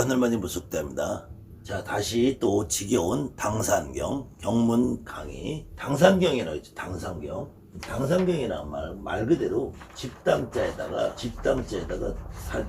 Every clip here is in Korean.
하늘만이 무속대입니다. 자 다시 또 지겨운 당산경 경문 강의. 당산경이라고 했죠 당산경. 당산경이라는 말, 말 그대로 집당자에다가 집당자에다가 산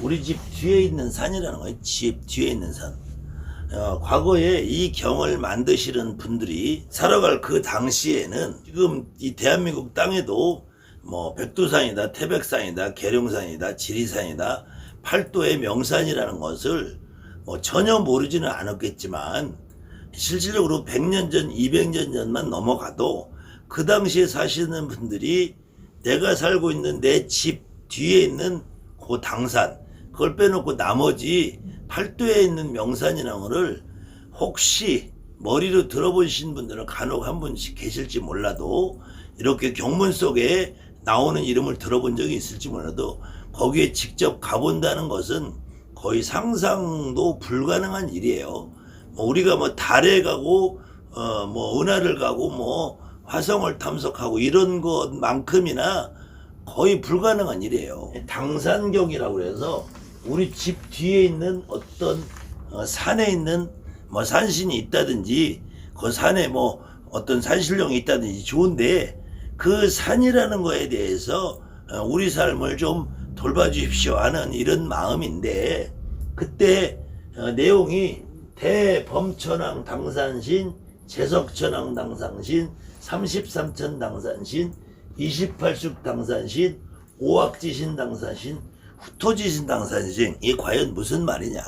우리 집 뒤에 있는 산이라는 거예요 집 뒤에 있는 산. 어, 과거에 이 경을 만드시는 분들이 살아갈 그 당시에는 지금 이 대한민국 땅에도 뭐 백두산이다, 태백산이다, 계룡산이다, 지리산이다, 팔도의 명산이라는 것을 뭐 전혀 모르지는 않았겠지만 실질적으로 100년 전, 200년 전만 넘어가도 그 당시에 사시는 분들이 내가 살고 있는 내 집 뒤에 있는 그 당산 그걸 빼놓고 나머지 팔도에 있는 명산이라는 거를 혹시 머리로 들어보신 분들은 간혹 한 분씩 계실지 몰라도 이렇게 경문 속에 나오는 이름을 들어본 적이 있을지 몰라도 거기에 직접 가본다는 것은 거의 상상도 불가능한 일이에요. 뭐 우리가 뭐 달에 가고 어 뭐 은하를 가고 뭐 화성을 탐색하고 이런 것만큼이나 거의 불가능한 일이에요. 당산경이라고 그래서 우리 집 뒤에 있는 어떤 어, 산에 있는 뭐 산신이 있다든지 그 산에 뭐 어떤 산신령이 있다든지 좋은데 그 산이라는 거에 대해서 어, 우리 삶을 좀 돌봐주십시오 하는 이런 마음인데 그때 어, 내용이 대범천왕 당산신 제석천왕 당산신 33천 당산신 28숙 당산신 오악지신 당산신 후토지신 당산신 이 과연 무슨 말이냐?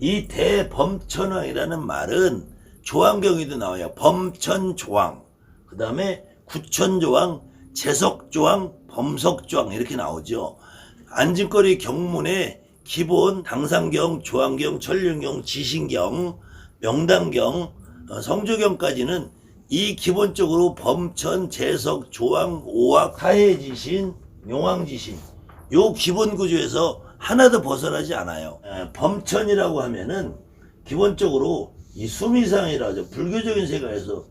이 대범천왕이라는 말은 조항경에도 나와요. 범천조왕 그 다음에 구천조왕 제석조왕 범석조왕 이렇게 나오죠 안진거리 경문에 기본 당산경 조항경 천륜경 지신경 명당경 어, 성조경까지는 이 기본적으로 범천, 재석, 조항, 오학, 타해지신, 용왕지신 요 기본 구조에서 하나도 벗어나지 않아요. 에, 범천이라고 하면은 기본적으로 이 수미산이라고 하죠. 불교적인 세계에서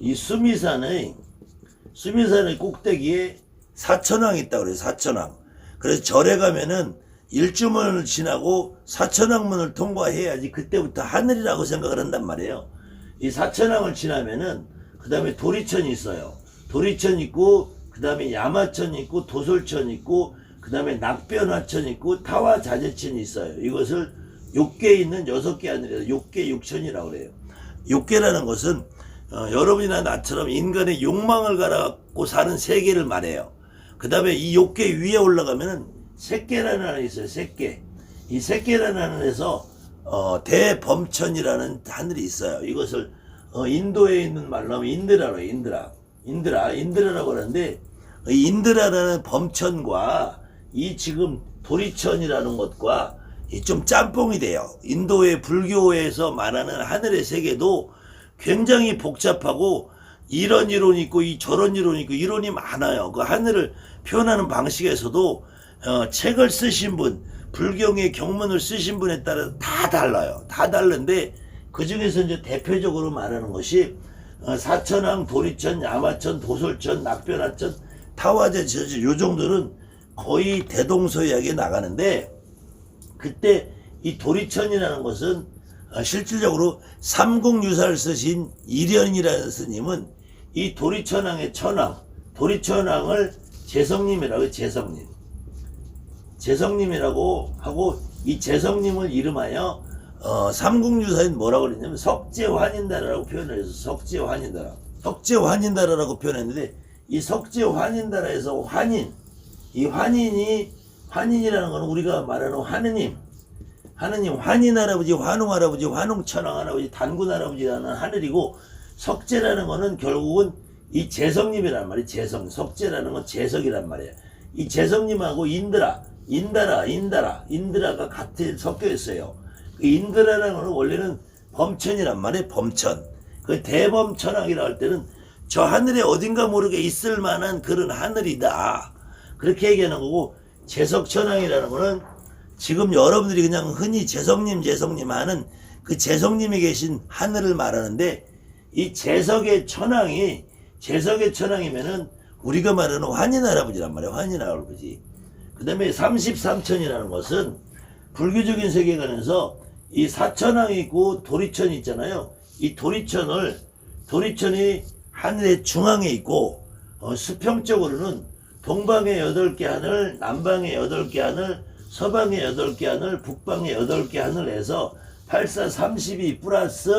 이 수미산의 수미산의 꼭대기에 사천왕이 있다고 그래요. 사천왕. 그래서 절에 가면은 일주문을 지나고 사천왕문을 통과해야지 그때부터 하늘이라고 생각을 한단 말이에요. 이 사천왕을 지나면은 그 다음에 도리천이 있어요. 도리천 있고 그 다음에 야마천 있고 도솔천 있고 그 다음에 낙변화천 있고 타와자재천이 있어요. 이것을 육계에 있는 여섯 개 하늘이라 육계 육천이라고 그래요. 육계라는 것은 어, 여러분이나 나처럼 인간의 욕망을 가라고 사는 세계를 말해요. 그 다음에 이 욕계 위에 올라가면은 색계라는 하나 있어요. 색계. 이 색계라는 하늘에서 어, 대범천이라는 하늘이 있어요. 이것을 어, 인도에 있는 말로 하면 인드라로. 인드라. 인드라. 인드라라고 하는데 이 인드라라는 범천과 이 지금 도리천이라는 것과 이좀 짬뽕이 돼요. 인도의 불교에서 말하는 하늘의 세계도 굉장히 복잡하고 이런 이론이 있고 이 저런 이론이 있고 이론이 많아요. 그 하늘을 표현하는 방식에서도 어, 책을 쓰신 분, 불경의 경문을 쓰신 분에 따라 다 달라요. 다 다른데 그 중에서 이제 대표적으로 말하는 것이 어, 사천왕, 도리천, 야마천, 도솔천, 낙변하천, 타화제, 저지 요 정도는 거의 대동소이하게 나가는데 그때 이 도리천이라는 것은 어, 실질적으로 삼국유사를 쓰신 이련이라는 스님은 이 도리천왕의 천왕, 도리천왕을 재성님이라고 재성님. 재성님이라고 하고 이 재성님을 이름하여 어, 삼국유사인 뭐라고 그랬냐면 석재환인다라고 표현을 해서 석재환인다라. 석재환인다라고 표현했는데 이 석재환인다라에서 환인, 이 환인이 환인이라는 거는 우리가 말하는 하느님, 하느님 환인 할아버지, 환웅 할아버지, 환웅 천왕 할아버지, 단군 할아버지라는 하늘이고 석재라는 거는 결국은 이 재성님이란 말이에요. 재성. 석재라는 건 재석이란 말이에요. 이 재성님하고 인드라, 인다라, 인다라, 인드라가 같이 섞여 있어요. 그 인드라라는 거는 원래는 범천이란 말이에요. 범천. 그 대범천왕이라고 할 때는 저 하늘에 어딘가 모르게 있을 만한 그런 하늘이다. 그렇게 얘기하는 거고 재석천왕이라는 거는 지금 여러분들이 그냥 흔히 재성님 재성님 하는 그 재성님이 계신 하늘을 말하는데 이 재석의 천왕이 재석의 천왕이면은 우리가 말하는 환인 할아버지란 말이에요. 환인 할아버지. 그 다음에 33천이라는 것은 불교적인 세계관에서 이 사천왕이 있고 도리천이 있잖아요. 이 도리천을 도리천이 하늘의 중앙에 있고 어, 수평적으로는 동방에 여덟 개 하늘, 남방에 여덟 개 하늘, 서방에 여덟 개 하늘, 북방에 여덟 개 하늘 해서 84 32 플러스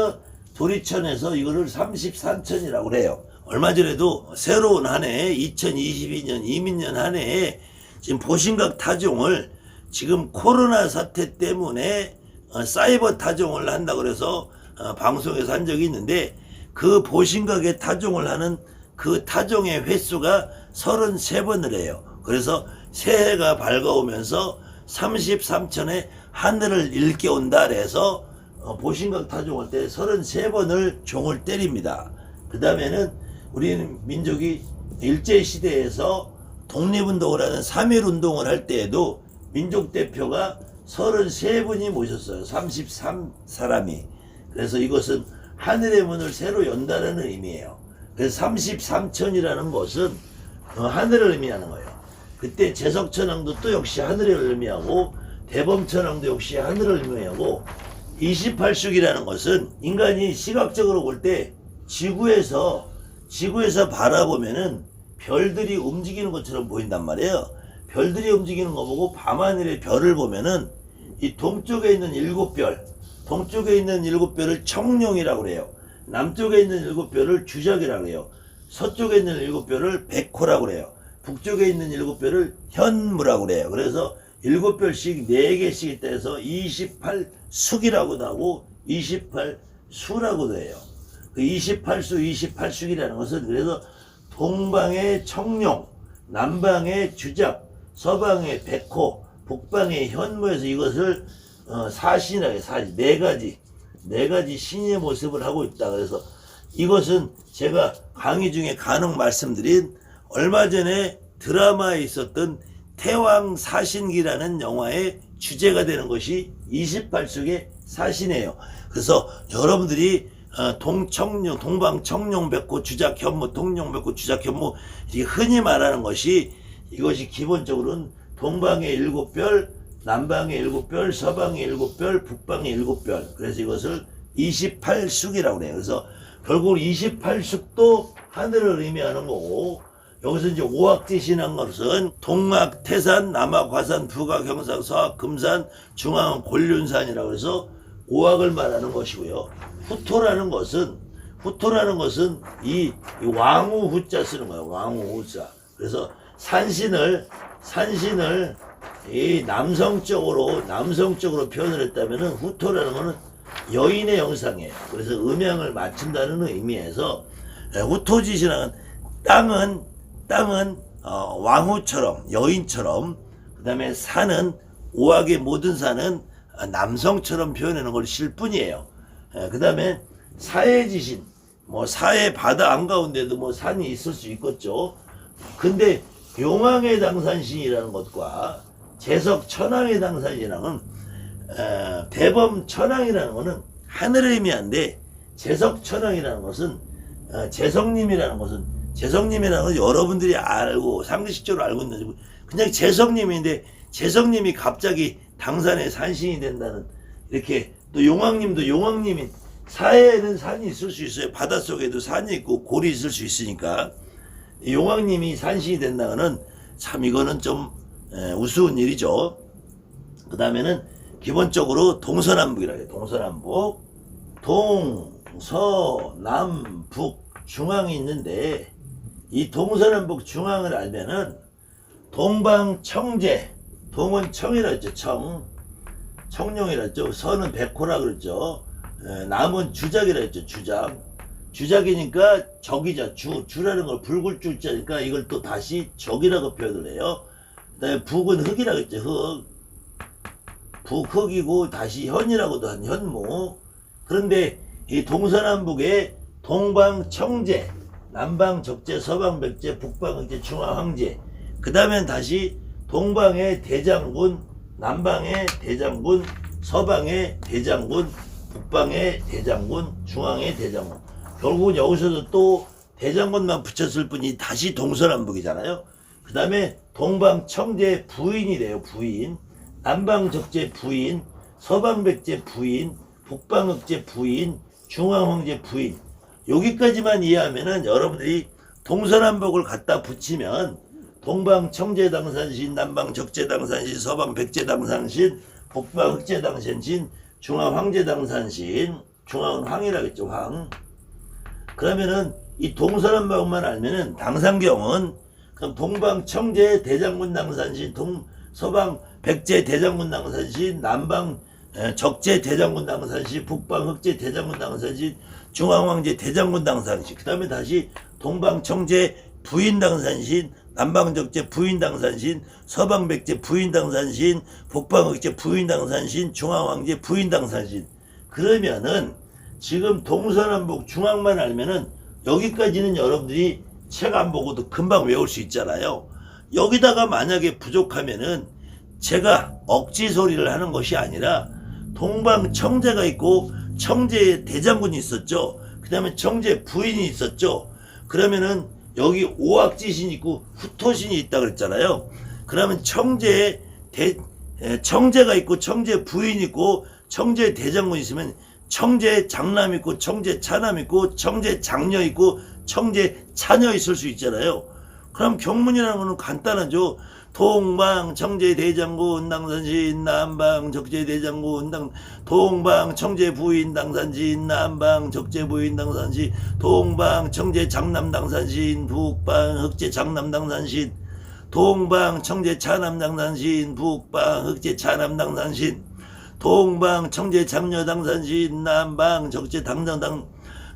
도리천에서 이거를 33천이라고 그래요. 얼마 전에도 새로운 한해 2022년 이민년 한 해에 지금 보신각 타종을 지금 코로나 사태 때문에 어, 사이버 타종을 한다 그래서 어, 방송에서 한 적이 있는데 그 보신각에 타종을 하는 그 타종의 횟수가 33번을 해요. 그래서 새해가 밝아오면서 33천에 하늘을 일깨운다 그래서 어, 보신각 타종할 때 33번을 종을 때립니다. 그 다음에는 우리는 민족이 일제시대에서 독립운동을 하는 3.1운동을 할 때에도 민족 대표가 33분이 모셨어요. 33사람이. 그래서 이것은 하늘의 문을 새로 연다는 의미예요. 그래서 33천이라는 것은 어, 하늘을 의미하는 거예요. 그때 제석천왕도 또 역시 하늘을 의미하고 대범천왕도 역시 하늘을 의미하고 28숙이라는 것은 인간이 시각적으로 볼 때 지구에서 지구에서 바라보면은 별들이 움직이는 것처럼 보인단 말이에요. 별들이 움직이는 거 보고 밤하늘의 별을 보면은 이 동쪽에 있는 일곱 별, 동쪽에 있는 일곱 별을 청룡이라고 그래요. 남쪽에 있는 일곱 별을 주작이라고 해요. 서쪽에 있는 일곱 별을 백호라고 그래요. 북쪽에 있는 일곱 별을 현무라고 그래요. 그래서 일곱 별씩 네 개씩 있다 해서 28숙이라고도 하고 28수라고도 해요. 그 28수, 28숙이라는 것은 그래서 동방의 청룡, 남방의 주작, 서방의 백호, 북방의 현무에서 이것을 어, 사신하게 사신 네 가지 네 가지 신의 모습을 하고 있다. 그래서 이것은 제가 강의 중에 간혹 말씀드린 얼마 전에 드라마에 있었던 태왕 사신기라는 영화의 주제가 되는 것이 28숙의 사신이에요. 그래서 여러분들이 어, 동청룡, 동방청룡 백호 주작 현무, 통룡 백호 주작 현무 이렇게 흔히 말하는 것이 이것이 기본적으로는 동방의 일곱 별, 남방의 일곱 별, 서방의 일곱 별, 북방의 일곱 별. 그래서 이것을 28숙이라고 해요. 그래서 결국 28숙도 하늘을 의미하는 거고 여기서 이제 오악지신한 것은 동악, 태산, 남악, 화산, 북악, 경상, 서악, 금산, 중앙, 곤륜산이라고 해서 오악을 말하는 것이고요. 후토라는 것은 후토라는 것은 이, 이 왕후 후자 쓰는 거예요. 왕후 후자. 그래서 산신을 산신을 이 남성적으로 남성적으로 표현을 했다면은 후토라는 거는 여인의 영상이에요. 그래서 음양을 맞춘다는 의미에서 에, 후토지시라는 땅은 땅은 어, 왕후처럼 여인처럼 그 다음에 산은 오악의 모든 산은 어, 남성처럼 표현하는 것일 뿐이에요. 그 다음에 사해지신 뭐 사해 바다 한가운데도 뭐 산이 있을 수 있겠죠. 근데 용왕의 당산신이라는 것과 재석 천왕의 당산이랑은 어, 대범 천왕이라는 것은 하늘을 의미한데 재석 천왕이라는 것은 어, 재성님이라는 것은 재성님이라는 건 여러분들이 알고 상식적으로 알고 있는 그냥 재성님인데 재성님이 갑자기 당산의 산신이 된다는 이렇게 또 용왕님도 용왕님이 사해에는 산이 있을 수 있어요. 바닷속에도 산이 있고 골이 있을 수 있으니까 용왕님이 산신이 된다는 참 이거는 좀 에, 우스운 일이죠. 그 다음에는 기본적으로 동서남북이라 해요. 동서남북. 동, 서, 남, 북, 중앙이 있는데 이 동서남북 중앙을 알면은 동방 청제, 동은 청이라 했죠. 청. 청룡이라 했죠. 서는 백호라 그랬죠. 에, 남은 주작이라 했죠. 주작. 주작이니까 적이자 주 주라는 걸 붉을 줄자니까 이걸 또 다시 적이라고 표현을 해요. 그 다음에 북은 흑이라고 했죠. 흑. 북흑이고 다시 현이라고도 한 현무. 그런데 이 동서남북에 동방 청제, 남방 적재, 서방 백제, 북방 흑제, 중앙 황제. 그 다음엔 다시 동방의 대장군, 남방의 대장군, 서방의 대장군, 북방의 대장군, 중앙의 대장군. 결국은 여기서도 또 대장군만 붙였을 뿐이 다시 동서남북이잖아요. 그 다음에 동방 청제 부인이 돼요, 부인. 남방적재 부인, 서방 백제 부인, 북방흑제 부인, 중앙 황제 부인 여기까지만 이해하면은 여러분들이 동서남북을 갖다 붙이면 동방 청제당산신, 남방 적제당산신, 서방 백제당산신, 북방 흑제당산신, 중앙 황제당산신, 중앙은 황이라겠죠 황. 그러면은 이 동서남북만 알면은 당산경은 그럼 동방 청제 대장군 당산신, 동 서방 백제 대장군 당산신, 남방 에, 적제 대장군 당산신, 북방 흑제 대장군 당산신, 중앙 황제 대장군 당산신. 그다음에 다시 동방 청제 부인 당산신, 남방 적제 부인 당산신, 서방 백제 부인 당산신, 북방 흑제 부인 당산신, 중앙 황제 부인 당산신. 그러면은 지금 동서남북 중앙만 알면은 여기까지는 여러분들이 책 안 보고도 금방 외울 수 있잖아요. 여기다가 만약에 부족하면은 제가 억지 소리를 하는 것이 아니라 동방 청제가 있고 청제 대장군이 있었죠. 그 다음에 청제 부인이 있었죠. 그러면은 여기 오악지신 있고 후토신이 있다 그랬잖아요. 그러면 청제에 대, 에, 청제가 있고 청제 부인 있고 청제 대장군 있으면 청제 장남 있고 청제 차남 있고 청제 장녀 있고 청제 차녀 있을 수 있잖아요. 그럼 경문이라는 거는 간단하죠. 동방 청제 대장군 당산신 남방 적재 대장군 당 동방 청제 부인 당산신 남방 적재 부인 당산신 동방 청제 장남 당산신 북방 흑제 장남 당산신 동방 청제 차남 당산신 북방 흑제 차남 당산신 동방 청제 장녀 당산신 남방 적재 당장 당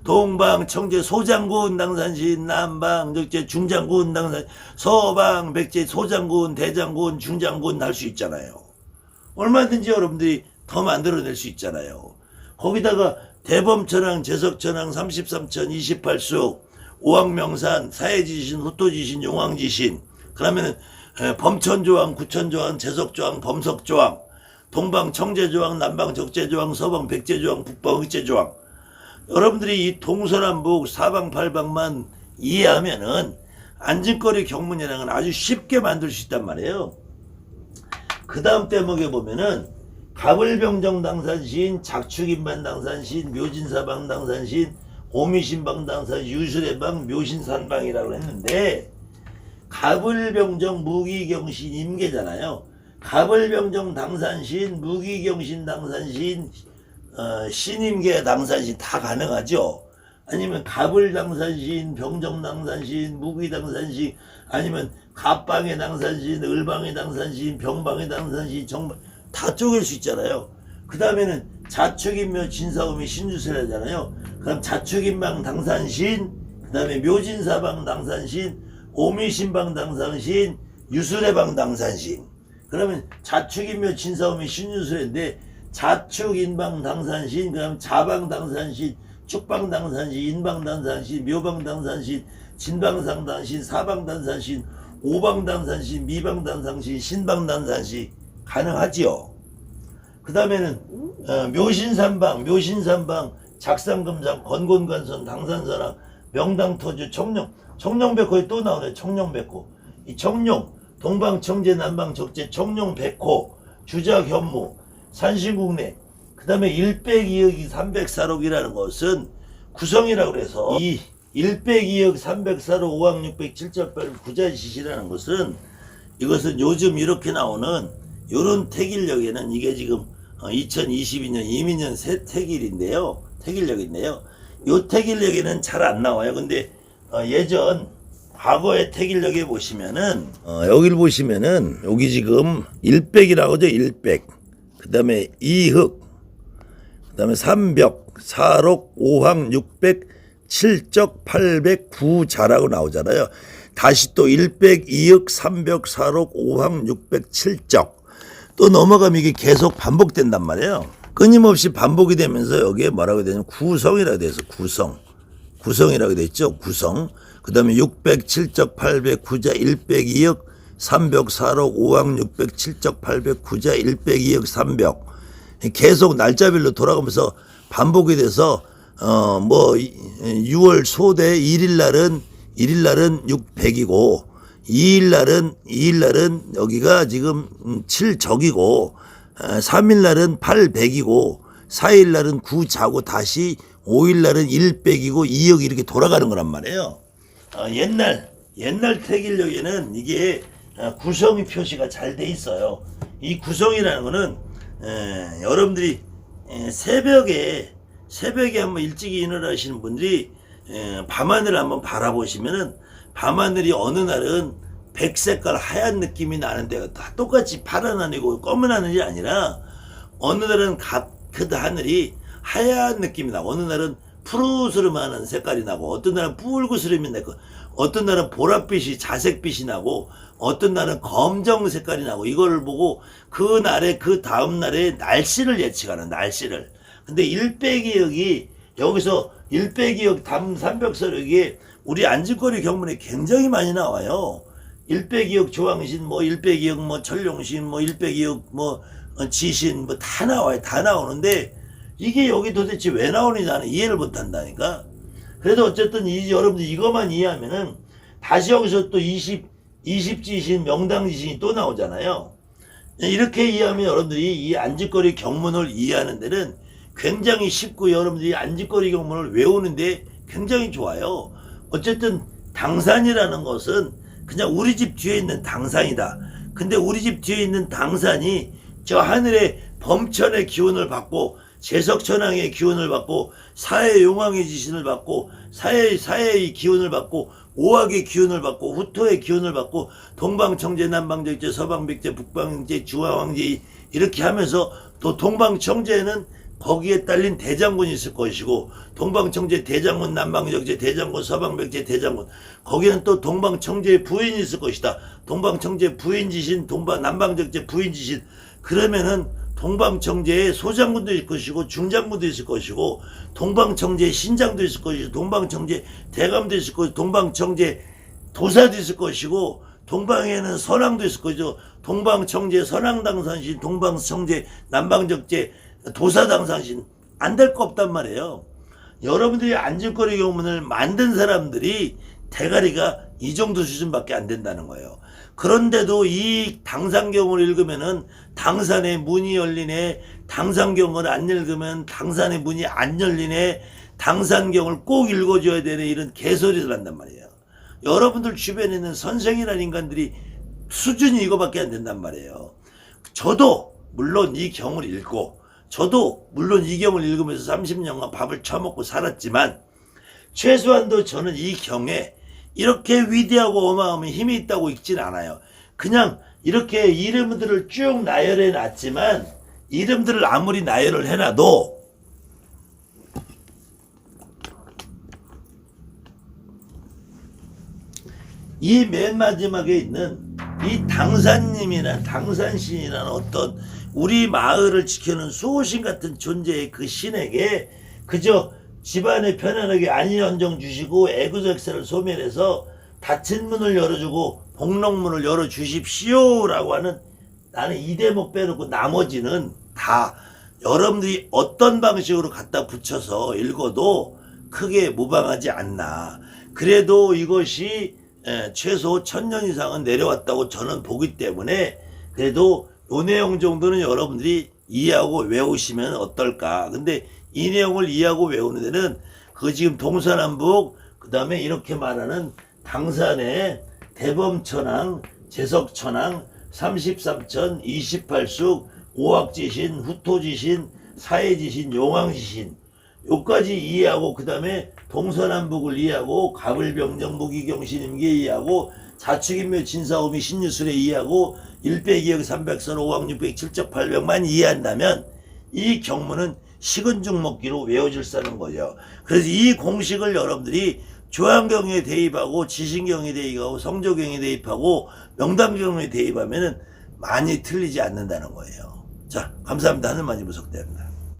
동방 청제 소장군 당산신 남방 적재 중장군 당산 서방 백제 소장군 대장군 중장군 할 수 있잖아요. 얼마든지 여러분들이 더 만들어낼 수 있잖아요. 거기다가 대범천왕 제석천왕 33천 28수 오왕명산 사해지신 후토지신 용왕지신 그러면은 에, 범천조왕 구천조왕 제석조왕 범석조왕 동방 청제조왕 남방 적제조왕 서방 백제조왕 북방 흑제조왕 여러분들이 이 동서남북 사방팔방만 이해하면은 안진거리 경문이라는 건 아주 쉽게 만들 수 있단 말이에요. 그 다음 대목에 보면은 가불병정 당산신, 작축인반 당산신, 묘진사방 당산신, 오미신방 당산, 유술해방, 묘신산방이라고 했는데 가불병정 무기경신 임계잖아요. 가불병정 당산신, 무기경신 당산신, 어, 신임계 당산신 다 가능하죠. 아니면 갑을 당산신, 병정 당산신, 무기 당산신, 아니면 갑방의 당산신, 을방의 당산신, 병방의 당산신, 정방 다 쪼갤 수 있잖아요. 그 다음에는 자축인묘 진사음이 신주세라잖아요. 그럼 자축인방 당산신, 그 다음에 묘진사방 당산신, 오미신방 당산신, 유술해방 당산신. 그러면 자축인묘 진사음이 신유술인데 자축 인방 당산신, 그다음 자방 당산신, 축방 당산신, 인방 당산신, 묘방 당산신, 진방상 당신, 사방 당산신, 오방 당산신, 미방 당산신, 신방 당산신 가능하지요. 그 다음에는 어, 묘신산방, 묘신산방, 작상금상, 건곤관선, 당산선왕, 명당토주, 청룡, 청룡백호에 또 나오네. 청룡백호. 이 청룡, 동방청제, 남방적재, 청룡백호, 주작현무, 산신국내, 그 다음에 102억이 304록이라는 것은 구성이라고 그래서 이 102억 304록 5항 600 7.8 구자시시라는 것은 이것은 요즘 이렇게 나오는 요런 태길력에는 이게 지금 2022년 이민년 새 태길인데요. 태길력인데요. 요 태길력에는 잘 안 나와요. 근데 어, 예전 과거의 태길력에 보시면은 어, 여기를 보시면은 여기 지금 100이라고 하죠. 100. 그 다음에 이흑, 그 다음에 삼벽, 사록, 오항, 육백, 칠적, 팔백, 구자라고 나오잖아요. 다시 또 일백, 이흑, 삼벽, 사록, 오항, 육백, 칠적. 또 넘어가면 이게 계속 반복된단 말이에요. 끊임없이 반복이 되면서 여기에 뭐라고 되냐면 구성이라고 돼서 구성. 구성이라고 돼 있죠. 구성. 그 다음에 600, 7적, 800, 9자, 100, 2억, 300, 4억, 5항, 600, 7적, 800, 9자, 100, 2억, 300. 계속 날짜별로 돌아가면서 반복이 돼서 어 뭐 6월 소대 1일 날은 1일 날은 600이고 2일 날은 2일 날은 여기가 지금 7적이고 3일 날은 8백이고 4일 날은 9 자고 다시 5일 날은 1백이고 2역 이렇게 돌아가는 거란 말이에요. 어, 옛날 옛날 태길력에는 이게 어, 구성이 표시가 잘 돼 있어요. 이 구성이라는 거는 에, 여러분들이 에, 새벽에 새벽에 한번 일찍 일어나시는 분들이 에, 밤하늘을 한번 바라보시면은 밤하늘이 어느 날은 백색깔 하얀 느낌이 나는데 다 똑같이 파란 하늘이고 검은 하늘이 아니라 어느 날은 갓그 하늘이 하얀 느낌이 나고 어느 날은 푸르스름하는 색깔이 나고 어떤 날은 붉으스름이 나고 어떤 날은 보랏빛이 자색빛이 나고 어떤 날은 검정 색깔이 나고 이걸 보고 그 날에 그 다음 날에 날씨를 예측하는 날씨를 근데 일백이역이 여기서 일백이역 담 삼백서력이 우리 안진거리 경문에 굉장히 많이 나와요. 일백이역 조항신 뭐 일백이역 뭐 천룡신 뭐 일백이역 뭐 어, 지신 뭐 다 나와요. 다 나오는데 이게 여기 도대체 왜 나오는지 나는 이해를 못 한다니까. 그래도 어쨌든 이 여러분들 이것만 이해하면은 다시 여기서 또 20, 20지신 명당지신이 또 나오잖아요. 이렇게 이해하면 여러분들이 이 안짓거리 경문을 이해하는 데는 굉장히 쉽고 여러분들이 안짓거리 경문을 외우는데 굉장히 좋아요. 어쨌든 당산이라는 것은 그냥 우리 집 뒤에 있는 당산이다. 근데 우리 집 뒤에 있는 당산이 저 하늘의 범천의 기운을 받고 제석천왕의 기운을 받고 사해 용왕의 지신을 받고 사해 사해의 기운을 받고 오학의 기운을 받고 후토의 기운을 받고 동방청제 남방적제 서방백제 북방제 주화왕제 이렇게 하면서 또 동방청제에는 거기에 딸린 대장군이 있을 것이고 동방청제 대장군 남방적제 대장군 서방백제 대장군 거기는 또 동방청제의 부인이 있을 것이다. 동방청제 부인지신 동방 남방적제 부인지신 그러면은 동방청제에 소장군도 있을 것이고 중장군도 있을 것이고 동방청제 신장도 있을 것이고 동방청제 대감도 있을 것이고 동방청제 도사도 있을 것이고 동방에는 선왕도 있을 것이고 동방청제 선왕당산신 동방청제 남방적제 도사당산신 안 될 거 없단 말이에요. 여러분들이 안질거리 경문을 만든 사람들이 대가리가 이 정도 수준밖에 안 된다는 거예요. 그런데도 이 당산경을 읽으면은 당산의 문이 열리네. 당산경을 안 읽으면 당산의 문이 안 열리네. 당산경을 꼭 읽어줘야 되네. 이런 개소리를 한단 말이에요. 여러분들 주변에 있는 선생이라는 인간들이 수준이 이거밖에 안 된단 말이에요. 저도 물론 이 경을 읽고 저도 물론 이 경을 읽으면서 30년간 밥을 처먹고 살았지만 최소한도 저는 이 경에 이렇게 위대하고 어마어마한 힘이 있다고 읽진 않아요. 그냥 이렇게 이름들을 쭉 나열해 놨지만 이름들을 아무리 나열을 해놔도 이 맨 마지막에 있는 이 당산님이나 당산신이라는 어떤 우리 마을을 지키는 수호신 같은 존재의 그 신에게 그저 집안에 편안하게 안전정 주시고 애구적세를 소멸해서 닫힌 문을 열어주고 복록문을 열어주십시오라고 하는 나는 이 대목 빼놓고 나머지는 다 여러분들이 어떤 방식으로 갖다 붙여서 읽어도 크게 무방하지 않나. 그래도 이것이 에, 최소 천년 이상은 내려왔다고 저는 보기 때문에 그래도 요 내용 정도는 여러분들이 이해하고 외우시면 어떨까. 근데 이 내용을 이해하고 외우는 데는 그 지금 동서남북 그 다음에 이렇게 말하는 당산의 대범천왕, 제석천왕, 33천, 28숙, 오학지신, 후토지신, 사해지신, 용왕지신. 요까지 이해하고 그 다음에 동서남북을 이해하고 가불병정 무기경신 임계 이해하고 자축인묘 진사오미 신유술에 이해하고 1빼기역 300선 5왕 600 7적 800만 이해한다면 이 경문은 식은 죽 먹기로 외워질 사는 거죠. 그래서 이 공식을 여러분들이 조항경에 대입하고 지신경에 대입하고 성조경에 대입하고 명당경에 대입하면은 많이 틀리지 않는다는 거예요. 자, 감사합니다. 하늘만이 무석대합니다.